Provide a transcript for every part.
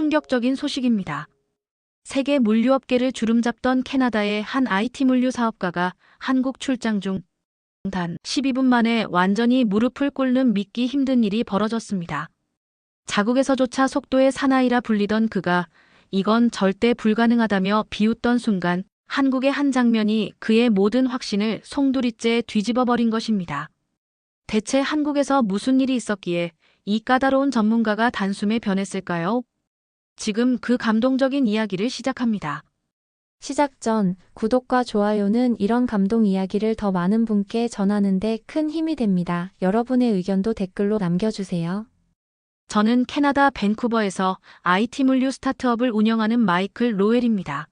충격적인 소식입니다. 세계 물류업계를 주름잡던 캐나다의 한 IT 물류 사업가가 한국 출장 중 단 12분 만에 완전히 무릎을 꿇는 믿기 힘든 일이 벌어졌습니다. 자국에서조차 속도의 사나이라 불리던 그가 이건 절대 불가능하다며 비웃던 순간 한국의 한 장면이 그의 모든 확신을 송두리째 뒤집어 버린 것입니다. 대체 한국에서 무슨 일이 있었기에 이 까다로운 전문가가 단숨에 변했을까요? 지금 그 감동적인 이야기를 시작합니다. 시작 전 구독과 좋아요는 이런 감동 이야기를 더 많은 분께 전하는데 큰 힘이 됩니다. 여러분의 의견도 댓글로 남겨주세요. 저는 캐나다 밴쿠버에서 IT 물류 스타트업을 운영하는 마이클 로웰입니다.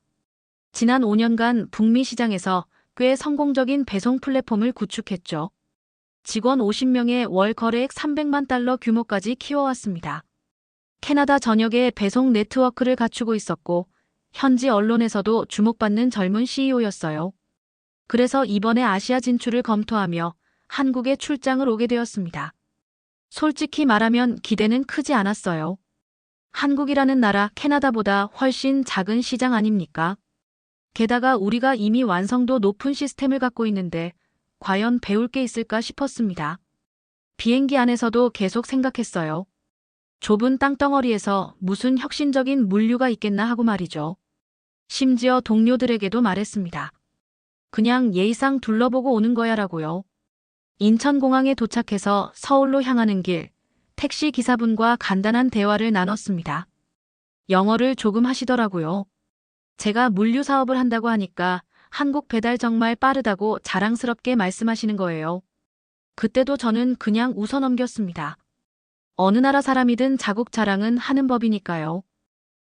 지난 5년간 북미 시장에서 꽤 성공적인 배송 플랫폼을 구축했죠. 직원 50명의 월 거래액 300만 달러 규모까지 키워왔습니다. 캐나다 전역에 배송 네트워크를 갖추고 있었고 현지 언론에서도 주목받는 젊은 CEO였어요. 그래서 이번에 아시아 진출을 검토하며 한국에 출장을 오게 되었습니다. 솔직히 말하면 기대는 크지 않았어요. 한국이라는 나라 캐나다보다 훨씬 작은 시장 아닙니까? 게다가 우리가 이미 완성도 높은 시스템을 갖고 있는데 과연 배울 게 있을까 싶었습니다. 비행기 안에서도 계속 생각했어요. 좁은 땅덩어리에서 무슨 혁신적인 물류가 있겠나 하고 말이죠. 심지어 동료들에게도 말했습니다. 그냥 예의상 둘러보고 오는 거야라고요. 인천공항에 도착해서 서울로 향하는 길, 택시 기사분과 간단한 대화를 나눴습니다. 영어를 조금 하시더라고요. 제가 물류 사업을 한다고 하니까 한국 배달 정말 빠르다고 자랑스럽게 말씀하시는 거예요. 그때도 저는 그냥 웃어 넘겼습니다. 어느 나라 사람이든 자국 자랑은 하는 법이니까요.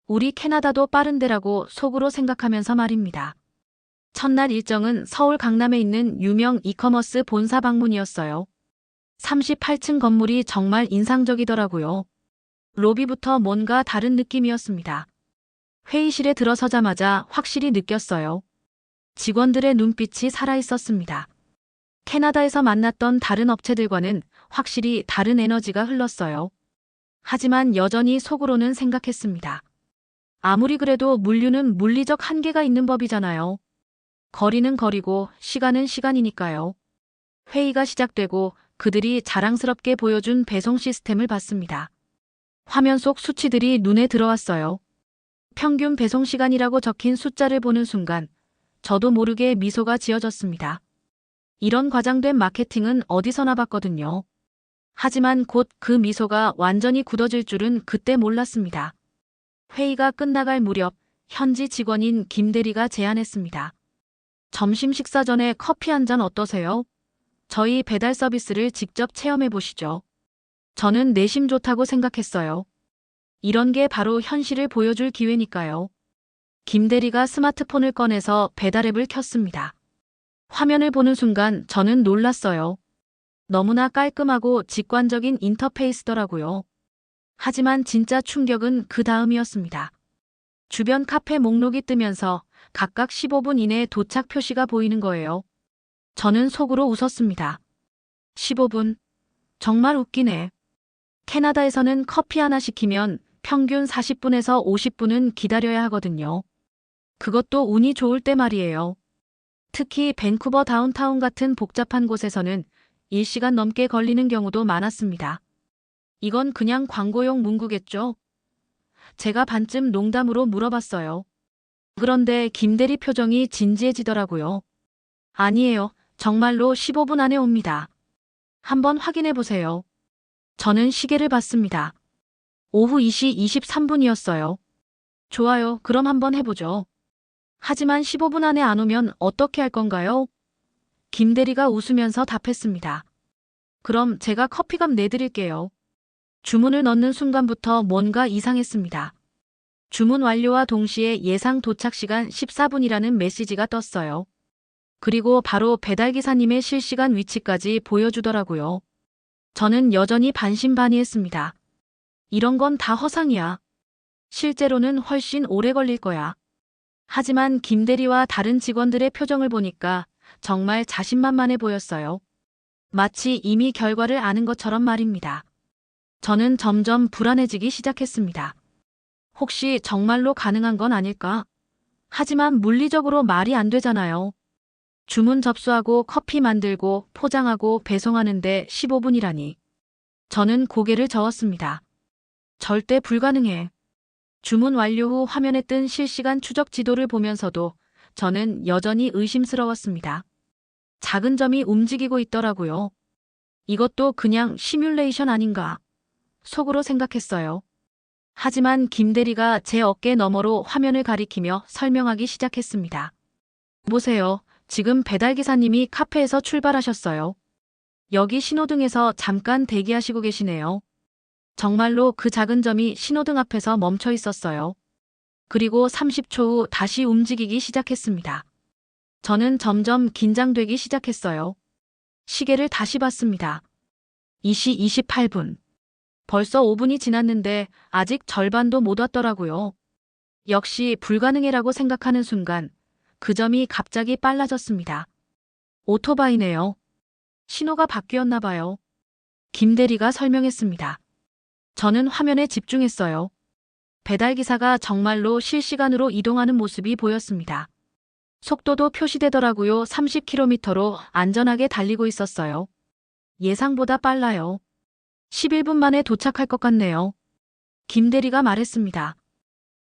우리 캐나다도 빠른데라고 속으로 생각하면서 말입니다. 첫날 일정은 서울 강남에 있는 유명 이커머스 본사 방문이었어요. 38층 건물이 정말 인상적이더라고요. 로비부터 뭔가 다른 느낌이었습니다. 회의실에 들어서자마자 확실히 느꼈어요. 직원들의 눈빛이 살아있었습니다. 캐나다에서 만났던 다른 업체들과는 확실히 다른 에너지가 흘렀어요. 하지만 여전히 속으로는 생각했습니다. 아무리 그래도 물류는 물리적 한계가 있는 법이잖아요. 거리는 거리고 시간은 시간이니까요. 회의가 시작되고 그들이 자랑스럽게 보여준 배송 시스템을 봤습니다. 화면 속 수치들이 눈에 들어왔어요. 평균 배송 시간이라고 적힌 숫자를 보는 순간 저도 모르게 미소가 지어졌습니다. 이런 과장된 마케팅은 어디서나 봤거든요. 하지만 곧 그 미소가 완전히 굳어질 줄은 그때 몰랐습니다. 회의가 끝나갈 무렵 현지 직원인 김 대리가 제안했습니다. 점심 식사 전에 커피 한 잔 어떠세요? 저희 배달 서비스를 직접 체험해 보시죠. 저는 내심 좋다고 생각했어요. 이런 게 바로 현실을 보여줄 기회니까요. 김 대리가 스마트폰을 꺼내서 배달 앱을 켰습니다. 화면을 보는 순간 저는 놀랐어요. 너무나 깔끔하고 직관적인 인터페이스더라고요. 하지만 진짜 충격은 그 다음이었습니다. 주변 카페 목록이 뜨면서 각각 15분 이내 도착 표시가 보이는 거예요. 저는 속으로 웃었습니다. 15분. 정말 웃기네. 캐나다에서는 커피 하나 시키면 평균 40분에서 50분은 기다려야 하거든요. 그것도 운이 좋을 때 말이에요. 특히 밴쿠버 다운타운 같은 복잡한 곳에서는 1시간 넘게 걸리는 경우도 많았습니다. 이건 그냥 광고용 문구겠죠? 제가 반쯤 농담으로 물어봤어요. 그런데 김대리 표정이 진지해지더라고요. 아니에요. 정말로 15분 안에 옵니다. 한번 확인해 보세요. 저는 시계를 봤습니다. 오후 2시 23분이었어요. 좋아요. 그럼 한번 해보죠. 하지만 15분 안에 안 오면 어떻게 할 건가요? 김대리가 웃으면서 답했습니다. 그럼 제가 커피값 내드릴게요. 주문을 넣는 순간부터 뭔가 이상했습니다. 주문 완료와 동시에 예상 도착 시간 14분이라는 메시지가 떴어요. 그리고 바로 배달기사님의 실시간 위치까지 보여주더라고요. 저는 여전히 반신반의했습니다. 이런 건 다 허상이야. 실제로는 훨씬 오래 걸릴 거야. 하지만 김대리와 다른 직원들의 표정을 보니까 정말 자신만만해 보였어요. 마치 이미 결과를 아는 것처럼 말입니다. 저는 점점 불안해지기 시작했습니다. 혹시 정말로 가능한 건 아닐까? 하지만 물리적으로 말이 안 되잖아요. 주문 접수하고 커피 만들고 포장하고 배송하는데 15분이라니. 저는 고개를 저었습니다. 절대 불가능해. 주문 완료 후 화면에 뜬 실시간 추적 지도를 보면서도 저는 여전히 의심스러웠습니다. 작은 점이 움직이고 있더라고요. 이것도 그냥 시뮬레이션 아닌가. 속으로 생각했어요. 하지만 김대리가 제 어깨 너머로 화면을 가리키며 설명하기 시작했습니다. 보세요. 지금 배달기사님이 카페에서 출발하셨어요. 여기 신호등에서 잠깐 대기하시고 계시네요. 정말로 그 작은 점이 신호등 앞에서 멈춰 있었어요. 그리고 30초 후 다시 움직이기 시작했습니다. 저는 점점 긴장되기 시작했어요. 시계를 다시 봤습니다. 2시 28분. 벌써 5분이 지났는데 아직 절반도 못 왔더라고요. 역시 불가능해라고 생각하는 순간 그 점이 갑자기 빨라졌습니다. 오토바이네요. 신호가 바뀌었나 봐요. 김대리가 설명했습니다. 저는 화면에 집중했어요. 배달기사가 정말로 실시간으로 이동하는 모습이 보였습니다. 속도도 표시되더라고요. 30km로 안전하게 달리고 있었어요. 예상보다 빨라요. 11분 만에 도착할 것 같네요. 김대리가 말했습니다.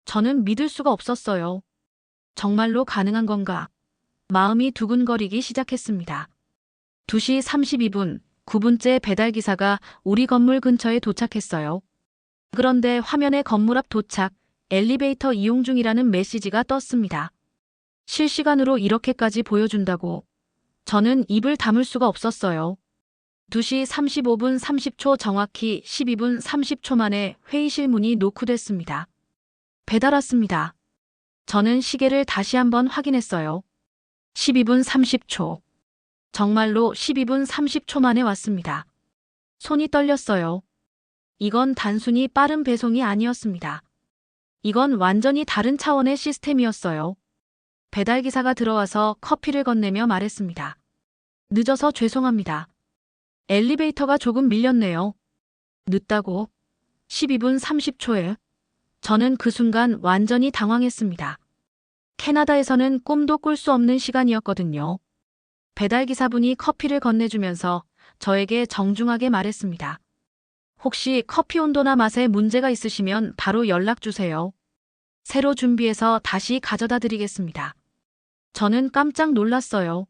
저는 믿을 수가 없었어요. 정말로 가능한 건가? 마음이 두근거리기 시작했습니다. 2시 32분, 9분째 배달기사가 우리 건물 근처에 도착했어요. 그런데 화면에 건물 앞 도착, 엘리베이터 이용 중이라는 메시지가 떴습니다. 실시간으로 이렇게까지 보여준다고. 저는 입을 다물 수가 없었어요. 2시 35분 30초 정확히 12분 30초 만에 회의실 문이 노크됐습니다. 배달 왔습니다. 저는 시계를 다시 한번 확인했어요. 12분 30초. 정말로 12분 30초 만에 왔습니다. 손이 떨렸어요. 이건 단순히 빠른 배송이 아니었습니다. 이건 완전히 다른 차원의 시스템이었어요. 배달기사가 들어와서 커피를 건네며 말했습니다. 늦어서 죄송합니다. 엘리베이터가 조금 밀렸네요. 늦다고? 12분 30초에. 저는 그 순간 완전히 당황했습니다. 캐나다에서는 꿈도 꿀 수 없는 시간이었거든요. 배달기사분이 커피를 건네주면서 저에게 정중하게 말했습니다. 혹시 커피 온도나 맛에 문제가 있으시면 바로 연락 주세요. 새로 준비해서 다시 가져다 드리겠습니다. 저는 깜짝 놀랐어요.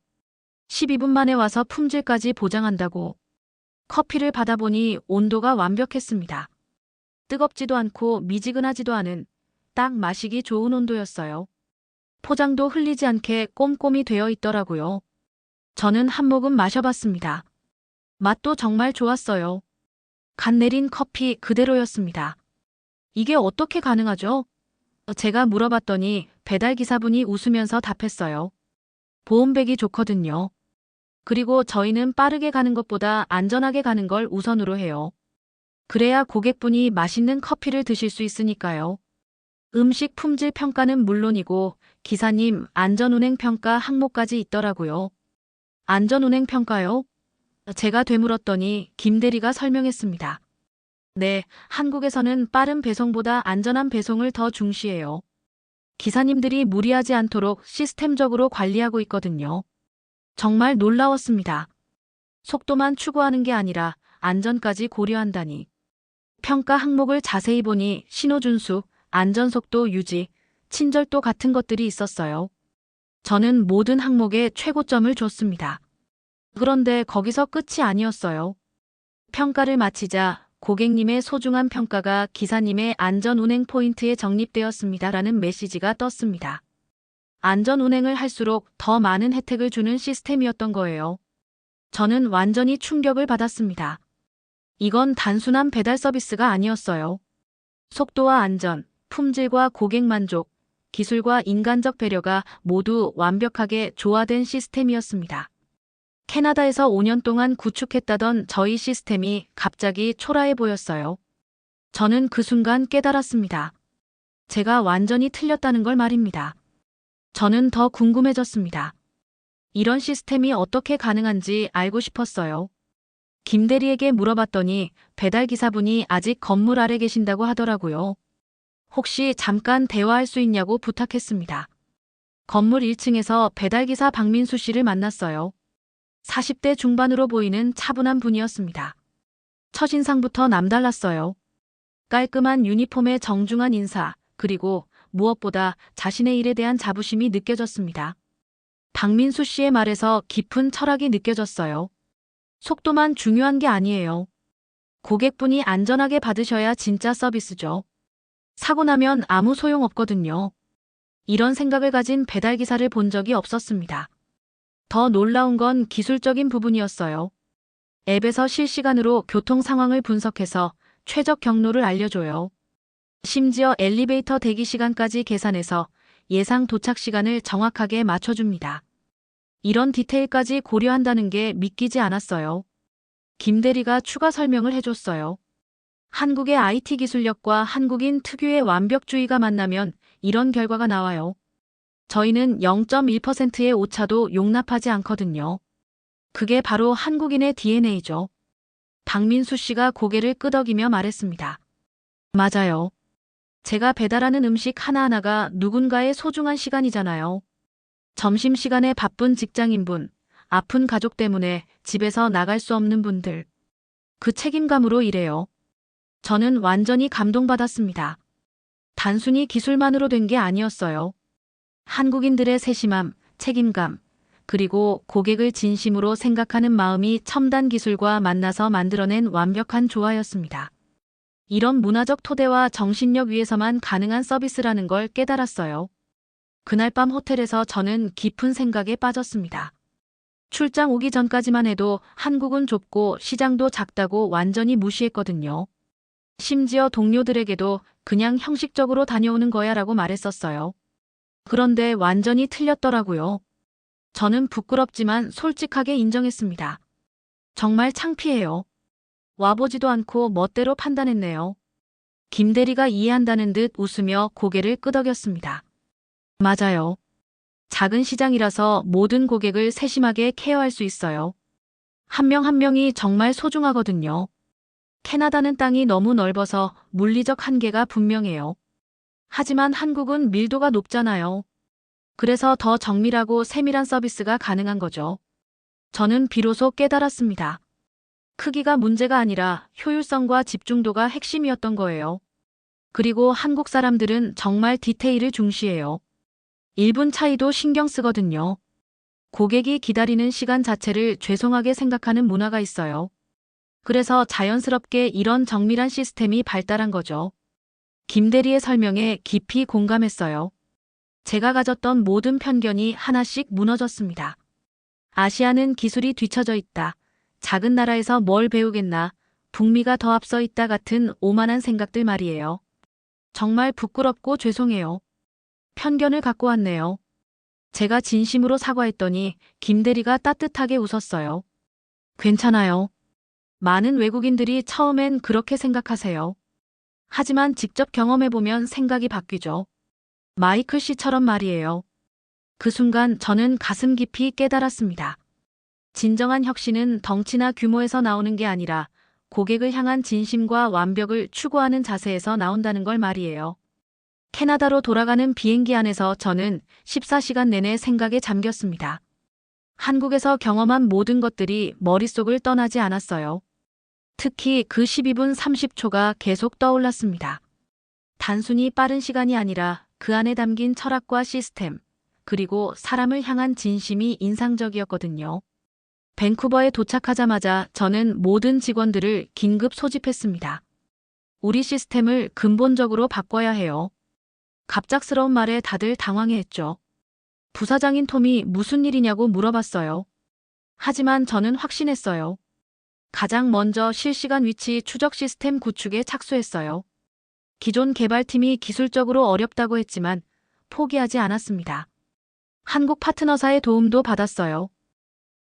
12분 만에 와서 품질까지 보장한다고. 커피를 받아보니 온도가 완벽했습니다. 뜨겁지도 않고 미지근하지도 않은 딱 마시기 좋은 온도였어요. 포장도 흘리지 않게 꼼꼼히 되어 있더라고요. 저는 한 모금 마셔봤습니다. 맛도 정말 좋았어요. 간 내린 커피 그대로였습니다. 이게 어떻게 가능하죠? 제가 물어봤더니 배달기사분이 웃으면서 답했어요. 보온백이 좋거든요. 그리고 저희는 빠르게 가는 것보다 안전하게 가는 걸 우선으로 해요. 그래야 고객분이 맛있는 커피를 드실 수 있으니까요. 음식 품질 평가는 물론이고 기사님 안전운행 평가 항목까지 있더라고요. 안전운행 평가요? 제가 되물었더니 김대리가 설명했습니다. 네, 한국에서는 빠른 배송보다 안전한 배송을 더 중시해요. 기사님들이 무리하지 않도록 시스템적으로 관리하고 있거든요. 정말 놀라웠습니다. 속도만 추구하는 게 아니라 안전까지 고려한다니. 평가 항목을 자세히 보니 신호준수, 안전속도 유지, 친절도 같은 것들이 있었어요. 저는 모든 항목에 최고점을 줬습니다. 그런데 거기서 끝이 아니었어요. 평가를 마치자 고객님의 소중한 평가가 기사님의 안전 운행 포인트에 적립되었습니다 라는 메시지가 떴습니다. 안전 운행을 할수록 더 많은 혜택을 주는 시스템이었던 거예요. 저는 완전히 충격을 받았습니다. 이건 단순한 배달 서비스가 아니었어요. 속도와 안전, 품질과 고객 만족, 기술과 인간적 배려가 모두 완벽하게 조화된 시스템이었습니다. 캐나다에서 5년 동안 구축했다던 저희 시스템이 갑자기 초라해 보였어요. 저는 그 순간 깨달았습니다. 제가 완전히 틀렸다는 걸 말입니다. 저는 더 궁금해졌습니다. 이런 시스템이 어떻게 가능한지 알고 싶었어요. 김 대리에게 물어봤더니 배달 기사분이 아직 건물 아래 계신다고 하더라고요. 혹시 잠깐 대화할 수 있냐고 부탁했습니다. 건물 1층에서 배달기사 박민수 씨를 만났어요. 40대 중반으로 보이는 차분한 분이었습니다. 첫인상부터 남달랐어요. 깔끔한 유니폼의 정중한 인사, 그리고 무엇보다 자신의 일에 대한 자부심이 느껴졌습니다. 박민수 씨의 말에서 깊은 철학이 느껴졌어요. 속도만 중요한 게 아니에요. 고객분이 안전하게 받으셔야 진짜 서비스죠. 사고 나면 아무 소용 없거든요. 이런 생각을 가진 배달기사를 본 적이 없었습니다. 더 놀라운 건 기술적인 부분이었어요. 앱에서 실시간으로 교통 상황을 분석해서 최적 경로를 알려줘요. 심지어 엘리베이터 대기 시간까지 계산해서 예상 도착 시간을 정확하게 맞춰줍니다. 이런 디테일까지 고려한다는 게 믿기지 않았어요. 김 대리가 추가 설명을 해줬어요. 한국의 IT 기술력과 한국인 특유의 완벽주의가 만나면 이런 결과가 나와요. 저희는 0.1%의 오차도 용납하지 않거든요. 그게 바로 한국인의 DNA죠. 박민수 씨가 고개를 끄덕이며 말했습니다. 맞아요. 제가 배달하는 음식 하나하나가 누군가의 소중한 시간이잖아요. 점심시간에 바쁜 직장인분, 아픈 가족 때문에 집에서 나갈 수 없는 분들. 그 책임감으로 일해요. 저는 완전히 감동받았습니다. 단순히 기술만으로 된 게 아니었어요. 한국인들의 세심함, 책임감, 그리고 고객을 진심으로 생각하는 마음이 첨단 기술과 만나서 만들어낸 완벽한 조화였습니다. 이런 문화적 토대와 정신력 위에서만 가능한 서비스라는 걸 깨달았어요. 그날 밤 호텔에서 저는 깊은 생각에 빠졌습니다. 출장 오기 전까지만 해도 한국은 좁고 시장도 작다고 완전히 무시했거든요. 심지어 동료들에게도 그냥 형식적으로 다녀오는 거야 라고 말했었어요. 그런데 완전히 틀렸더라고요. 저는 부끄럽지만 솔직하게 인정했습니다. 정말 창피해요. 와보지도 않고 멋대로 판단했네요. 김 대리가 이해한다는 듯 웃으며 고개를 끄덕였습니다. 맞아요. 작은 시장이라서 모든 고객을 세심하게 케어할 수 있어요. 한 명한 명이 정말 소중하거든요. 캐나다는 땅이 너무 넓어서 물리적 한계가 분명해요. 하지만 한국은 밀도가 높잖아요. 그래서 더 정밀하고 세밀한 서비스가 가능한 거죠. 저는 비로소 깨달았습니다. 크기가 문제가 아니라 효율성과 집중도가 핵심이었던 거예요. 그리고 한국 사람들은 정말 디테일을 중시해요. 1분 차이도 신경 쓰거든요. 고객이 기다리는 시간 자체를 죄송하게 생각하는 문화가 있어요. 그래서 자연스럽게 이런 정밀한 시스템이 발달한 거죠. 김 대리의 설명에 깊이 공감했어요. 제가 가졌던 모든 편견이 하나씩 무너졌습니다. 아시아는 기술이 뒤처져 있다. 작은 나라에서 뭘 배우겠나. 북미가 더 앞서 있다 같은 오만한 생각들 말이에요. 정말 부끄럽고 죄송해요. 편견을 갖고 왔네요. 제가 진심으로 사과했더니 김 대리가 따뜻하게 웃었어요. 괜찮아요. 많은 외국인들이 처음엔 그렇게 생각하세요. 하지만 직접 경험해보면 생각이 바뀌죠. 마이클 씨처럼 말이에요. 그 순간 저는 가슴 깊이 깨달았습니다. 진정한 혁신은 덩치나 규모에서 나오는 게 아니라 고객을 향한 진심과 완벽을 추구하는 자세에서 나온다는 걸 말이에요. 캐나다로 돌아가는 비행기 안에서 저는 14시간 내내 생각에 잠겼습니다. 한국에서 경험한 모든 것들이 머릿속을 떠나지 않았어요. 특히 그 12분 30초가 계속 떠올랐습니다. 단순히 빠른 시간이 아니라 그 안에 담긴 철학과 시스템, 그리고 사람을 향한 진심이 인상적이었거든요. 밴쿠버에 도착하자마자 저는 모든 직원들을 긴급 소집했습니다. 우리 시스템을 근본적으로 바꿔야 해요. 갑작스러운 말에 다들 당황해했죠. 부사장인 톰이 무슨 일이냐고 물어봤어요. 하지만 저는 확신했어요. 가장 먼저 실시간 위치 추적 시스템 구축에 착수했어요. 기존 개발팀이 기술적으로 어렵다고 했지만 포기하지 않았습니다. 한국 파트너사의 도움도 받았어요.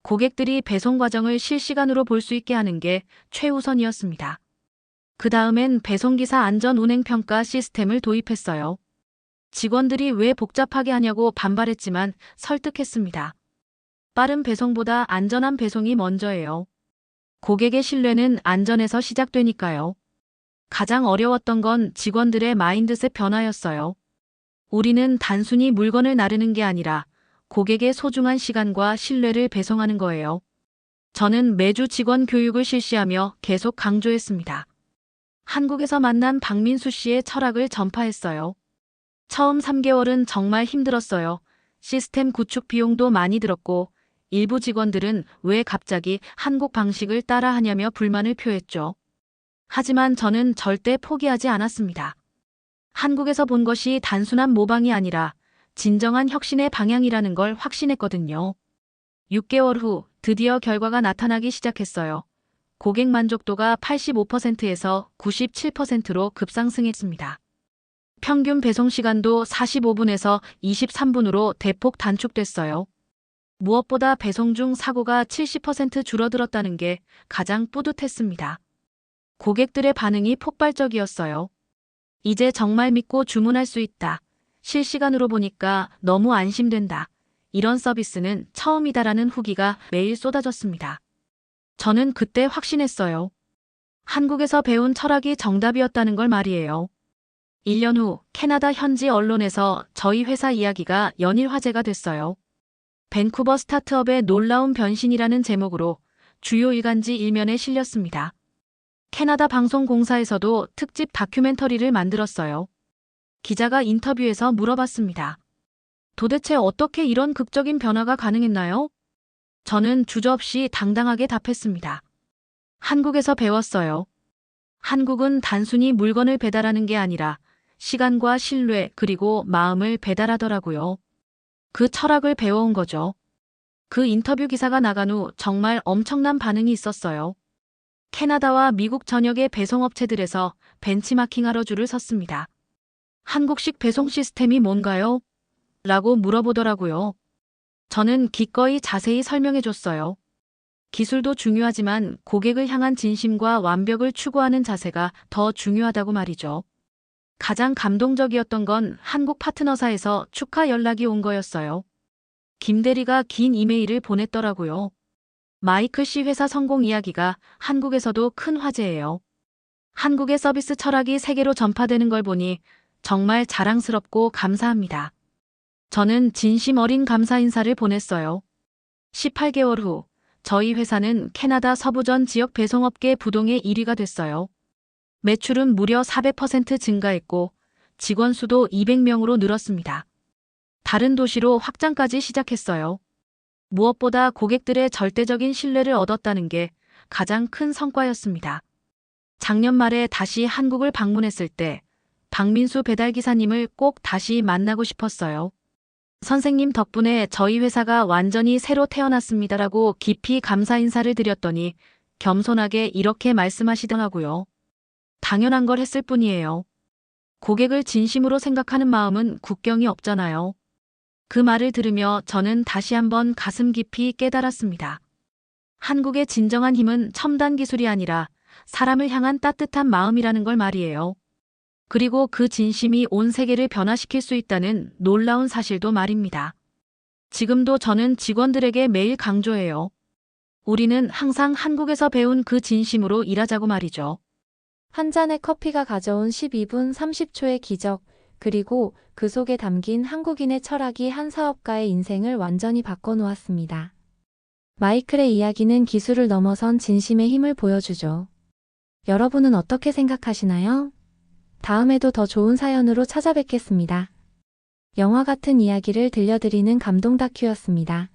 고객들이 배송 과정을 실시간으로 볼 수 있게 하는 게 최우선이었습니다. 그 다음엔 배송기사 안전 운행 평가 시스템을 도입했어요. 직원들이 왜 복잡하게 하냐고 반발했지만 설득했습니다. 빠른 배송보다 안전한 배송이 먼저예요. 고객의 신뢰는 안전에서 시작되니까요. 가장 어려웠던 건 직원들의 마인드셋 변화였어요. 우리는 단순히 물건을 나르는 게 아니라 고객의 소중한 시간과 신뢰를 배송하는 거예요. 저는 매주 직원 교육을 실시하며 계속 강조했습니다. 한국에서 만난 박민수 씨의 철학을 전파했어요. 처음 3개월은 정말 힘들었어요. 시스템 구축 비용도 많이 들었고, 일부 직원들은 왜 갑자기 한국 방식을 따라 하냐며 불만을 표했죠. 하지만 저는 절대 포기하지 않았습니다. 한국에서 본 것이 단순한 모방이 아니라 진정한 혁신의 방향이라는 걸 확신했거든요. 6개월 후 드디어 결과가 나타나기 시작했어요. 고객 만족도가 85%에서 97%로 급상승했습니다. 평균 배송 시간도 45분에서 23분으로 대폭 단축됐어요. 무엇보다 배송 중 사고가 70% 줄어들었다는 게 가장 뿌듯했습니다. 고객들의 반응이 폭발적이었어요. 이제 정말 믿고 주문할 수 있다. 실시간으로 보니까 너무 안심된다. 이런 서비스는 처음이다라는 후기가 매일 쏟아졌습니다. 저는 그때 확신했어요. 한국에서 배운 철학이 정답이었다는 걸 말이에요. 1년 후 캐나다 현지 언론에서 저희 회사 이야기가 연일 화제가 됐어요. 밴쿠버 스타트업의 놀라운 변신이라는 제목으로 주요 일간지 일면에 실렸습니다. 캐나다 방송공사에서도 특집 다큐멘터리를 만들었어요. 기자가 인터뷰에서 물어봤습니다. 도대체 어떻게 이런 극적인 변화가 가능했나요? 저는 주저없이 당당하게 답했습니다. 한국에서 배웠어요. 한국은 단순히 물건을 배달하는 게 아니라 시간과 신뢰 그리고 마음을 배달하더라고요. 그 철학을 배워온 거죠. 그 인터뷰 기사가 나간 후 정말 엄청난 반응이 있었어요. 캐나다와 미국 전역의 배송업체들에서 벤치마킹하러 줄을 섰습니다. 한국식 배송 시스템이 뭔가요? 라고 물어보더라고요. 저는 기꺼이 자세히 설명해 줬어요. 기술도 중요하지만 고객을 향한 진심과 완벽을 추구하는 자세가 더 중요하다고 말이죠. 가장 감동적이었던 건 한국 파트너사에서 축하 연락이 온 거였어요. 김 대리가 긴 이메일을 보냈더라고요. 마이클 씨 회사 성공 이야기가 한국에서도 큰 화제예요. 한국의 서비스 철학이 세계로 전파되는 걸 보니 정말 자랑스럽고 감사합니다. 저는 진심 어린 감사 인사를 보냈어요. 18개월 후 저희 회사는 캐나다 서부전 지역 배송업계 부동의 1위가 됐어요. 매출은 무려 400% 증가했고 직원 수도 200명으로 늘었습니다. 다른 도시로 확장까지 시작했어요. 무엇보다 고객들의 절대적인 신뢰를 얻었다는 게 가장 큰 성과였습니다. 작년 말에 다시 한국을 방문했을 때 박민수 배달기사님을 꼭 다시 만나고 싶었어요. 선생님 덕분에 저희 회사가 완전히 새로 태어났습니다라고 깊이 감사 인사를 드렸더니 겸손하게 이렇게 말씀하시더라고요. 당연한 걸 했을 뿐이에요. 고객을 진심으로 생각하는 마음은 국경이 없잖아요. 그 말을 들으며 저는 다시 한번 가슴 깊이 깨달았습니다. 한국의 진정한 힘은 첨단 기술이 아니라 사람을 향한 따뜻한 마음이라는 걸 말이에요. 그리고 그 진심이 온 세계를 변화시킬 수 있다는 놀라운 사실도 말입니다. 지금도 저는 직원들에게 매일 강조해요. 우리는 항상 한국에서 배운 그 진심으로 일하자고 말이죠. 한 잔의 커피가 가져온 12분 30초의 기적, 그리고 그 속에 담긴 한국인의 철학이 한 사업가의 인생을 완전히 바꿔놓았습니다. 마이클의 이야기는 기술을 넘어선 진심의 힘을 보여주죠. 여러분은 어떻게 생각하시나요? 다음에도 더 좋은 사연으로 찾아뵙겠습니다. 영화 같은 이야기를 들려드리는 감동 다큐였습니다.